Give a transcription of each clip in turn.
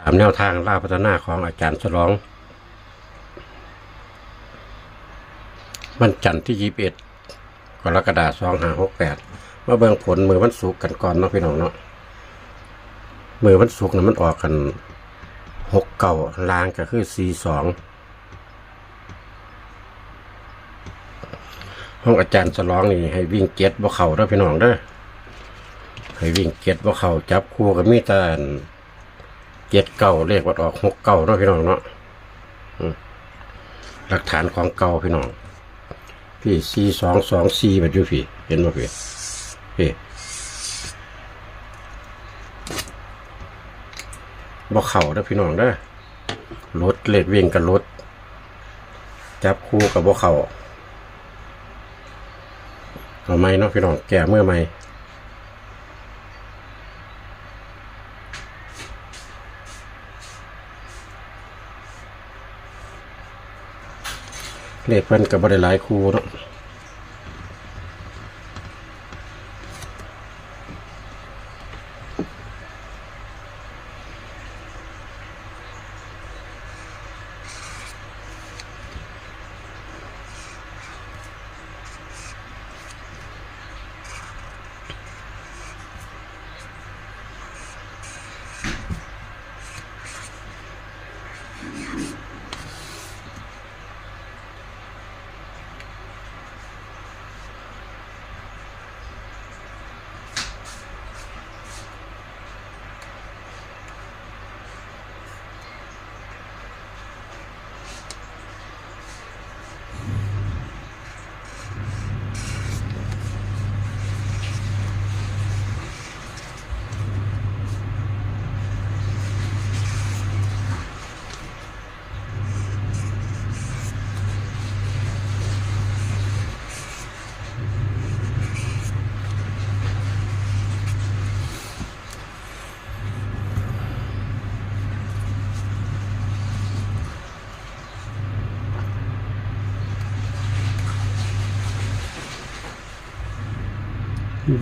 ตามแนวทางล่าพัฒนาของอาจารย์ฉลอง วันจันทร์ที่ยี่สิบเอ็ดกรกฎาคมสองห้าหกแปดมาเบิ่งผลมือวันศุกร์กันก่อนเนาะพี่น้องเนาะมือวันศุกร์น่ะมันออกกันหกเก่าลางก็คือสี่สองห้องอาจารย์ฉลองนี่ให้วิ่งเจ็ดบ่เข่าเด้อพี่น้องเด้อให้วิ่งเจ็ดบ่เข่าจับคู่กับมีแต่อัน เจ็ดเก่าเลขวัดออกหกเก่าเนาะพี่น้องเนาะหลักฐานของเก่าพี่น้อง พี่สี่สองสองสี่แบบยูพี่ เห็นไหมพี่พี่บ่เข่าเด้อพี่น้องเด้อรถเลขวิ่งกับรถจับคู่กับบ่เข่าเอาไหมเนาะพี่น้องแก่เมื่อไหม เลขเพิ่นกับบริหลายครูเนาะ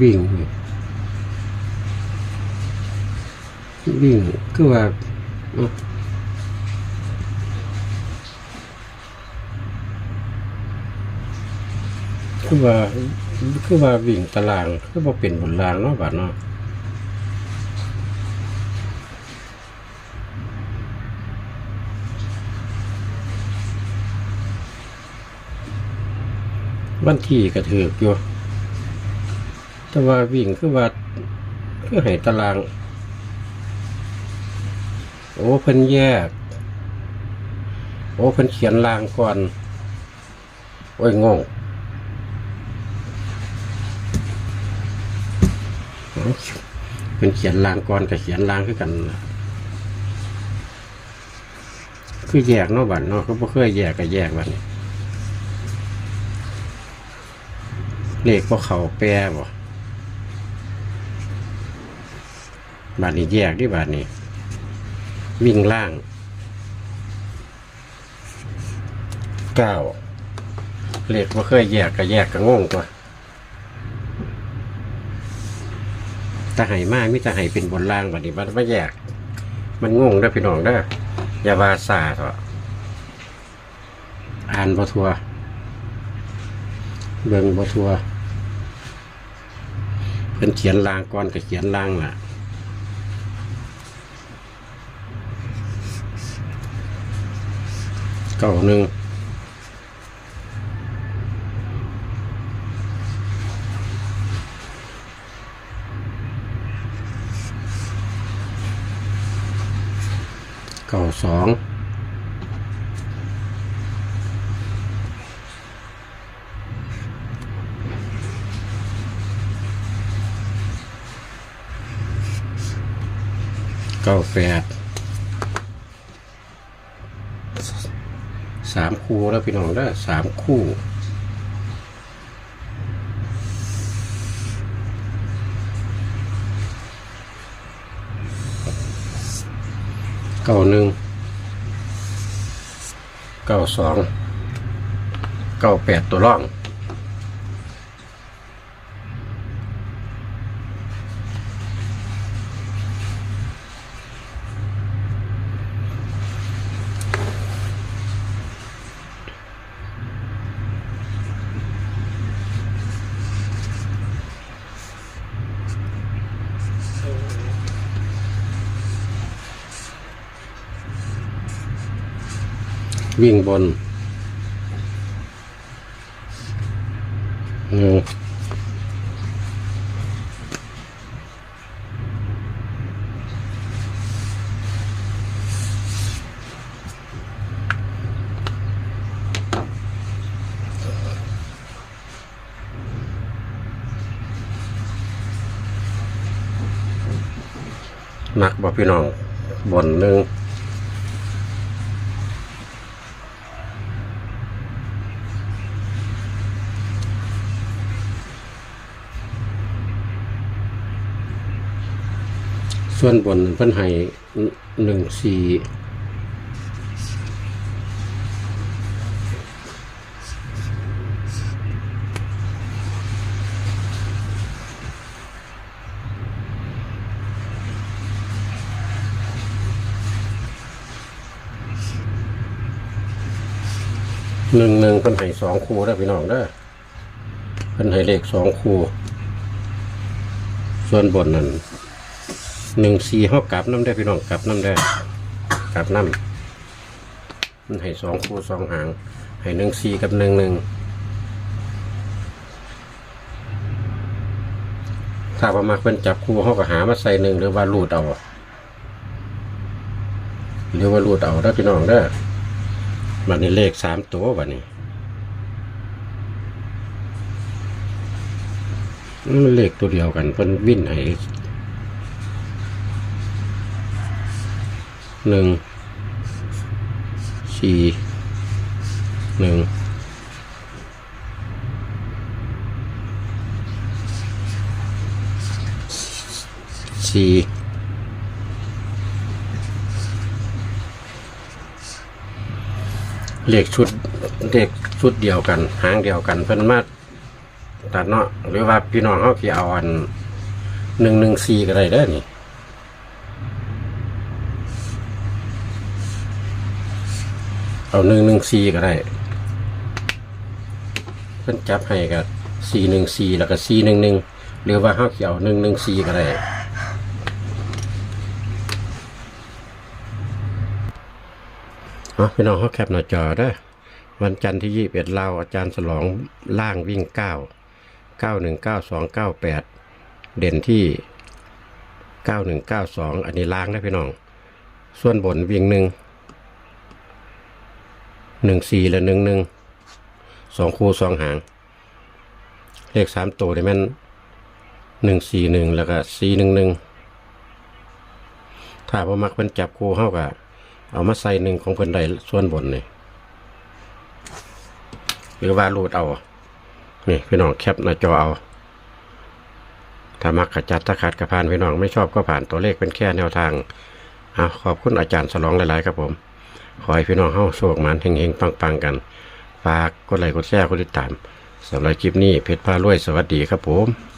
วิ่งวิ่งคือว่าคือว่าคือว่าวิ่งตารางคือว่าเป็นบนรางเนาะบาดเนาะวันที่กระเถือกอยู่ แต่ว่าวิ่งคือว่าคือให้ตาราง โอ้เพิ่นแยก โอ้เพิ่นเขียนรางก่อน โอ้ยงงเอ้าเพิ่นเขียนรางก่อนกับเขียนรางคือกัน คือแยกเนาะบัดเนาะเขาบ่เคยแยกก็แยกบัดนี้เลขพวกเขาแปรบ่ บาทนี้แยกที่บาทนี้ วิ่งล่างเก้าเลขว่าเคยแยกก็แยกก็งงตัวตาไห้มากมิตาไห้เป็นบนล่างบาทนี้มันไม่แยก มันงงได้พี่น้องได้อย่าบาซาเถอะอ่านบทัว เบิ่งบทัวเพิ่นเขียนลางก่อนก็เขียนลางล่ะ เก้าหนึ่งเก้าสองเก้าแปด สามคู่แล้วพี่น้องได้สามคู่เก้าหนึ่งเก้าสองเก้าแปดตัวร่อง วิ่งบนอืมหนักบ่พี่น้องบนหนึ่ง ส่วนบนเพิ่นให้หนึ่งสี่หนึ่งหนึ่งเพิ่นให้สองคู่ได้พี่น้องเด้เพิ่นให้เลขสองคู่ ส่วนบนนั้น หนึ่งสี่เขากลับน้ำได้พี่น้องกลับน้ำได้กลับน้ำมันให้สองคู่สองหาง ให้หนึ่งสี่กับหนึ่งหนึ่งถ้าประมาเป็นจับคู่เขาก็หามาใส่หนึ่งหรือว่ารูดเอาหรือว่ารูดเอาได้พี่น้องได้อบัดนี้เลขสามตัวบัดนี้มันเลขตัวเดียวกันเพิ่นวิ่นให้ หนึ่งสี่หนึ่งสี่เลขชุดเลขชุดเดียวกัน หางเดียวกันเพิ่นมาตัดเนาะหรือว่าพี่น้องเขาที่เอาอันหนึ่งหนึ่งสี่ก็ได้เด้อนี่ เอาหนึ่งหนึ่งสี่ก็ได้เพิ่นจับให้กับสี่หนึ่งสี่แล้วก็สี่หนึ่งหนึ่งหรือว่าห้าเขียวหนึ่งหนึ่งสี่ก็ได้เอาพี่น้องเขาแคปหน้าจอได้วันจันทร์ที่ยี่สิบเอ็ดเราอาจารย์สลองล่างวิ่งเก้าเก้าหนึ่งเก้าสองเก้าแปดเด่นที่เก้าหนึ่งเก้าสองอันนี้ล้างนะพี่น้อง ส่วนบนวิ่งหนึ่ง หนึ่งสี่และหนึ่งหนึ่งสองคู่สองหาง เลขสามตัวได้แม่นหนึ่งสี่หนึ่งแล้วก็สี่หนึ่งหนึ่งถ้าพอมักเพิ่นจับคู่เข้ากับเอามาใส่หนึ่งของเพิ่นได้ส่วนบนนี่หรือว่ารูดเอา นี่พี่น้องแคปหน้าจอเอา ถ้ามักขจัดถ้าขาดกระพานพี่น้องไม่ชอบก็ผ่านตัวเลขเป็นแค่แนวทางเอาขอบคุณอาจารย์สลองหลาย ๆ ครับผม ขอให้พี่น้องเฮาโชคมันเฮงๆปังๆกันฝากกดไลค์กดแชร์กดติดตามสำหรับคลิปนี้เพชรพารวยสวัสดีครับผม